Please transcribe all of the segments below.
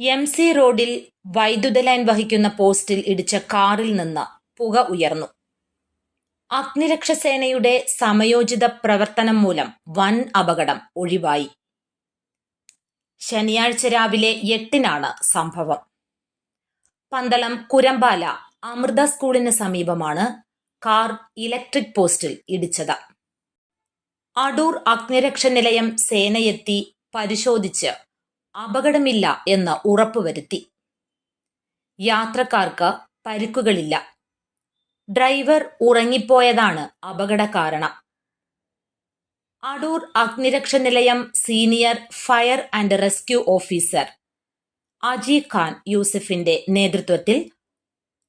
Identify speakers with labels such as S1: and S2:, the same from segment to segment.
S1: M C റോഡിൽ വൈദ്യുത line വഹിക്കുന്ന പോസ്റ്റിൽ ഇടിച്ച കാറിൽ നിന്ന് പുക ഉയർന്നു. അഗ്നിരക്ഷാസേനയുടെ സമയോചിത പ്രവർത്തനം മൂലം വൻ അപകടം ഒഴിവായി. ശനിയാഴ്ച രാവിലെ എട്ടിനാണ് സംഭവം. പന്തളം കുരമ്പാല അമൃത സ്കൂളിന് സമീപമാണ് കാർ ഇലക്ട്രിക് പോസ്റ്റിൽ ഇടിച്ചത്. അടൂർ അഗ്നിരക്ഷ നിലയം സേനയെത്തി പരിശോധിച്ച് അപകടമില്ല എന്ന് ഉറപ്പുവരുത്തി യാത്രക്കാർക്ക് പരിക്കുകളില്ല. ഡ്രൈവർ ഉറങ്ങിപ്പോയതാണ് അപകട കാരണം. അടൂർ അഗ്നിരക്ഷ നിലയം senior fire and rescue officer Aji Khan യൂസഫിന്റെ നേതൃത്വത്തിൽ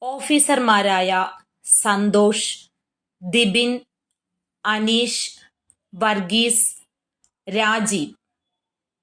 S1: ഓഫീസർമാരായ സന്തോഷ് ദിബിൻ അനീഷ് വർഗീസ് രാജീവ്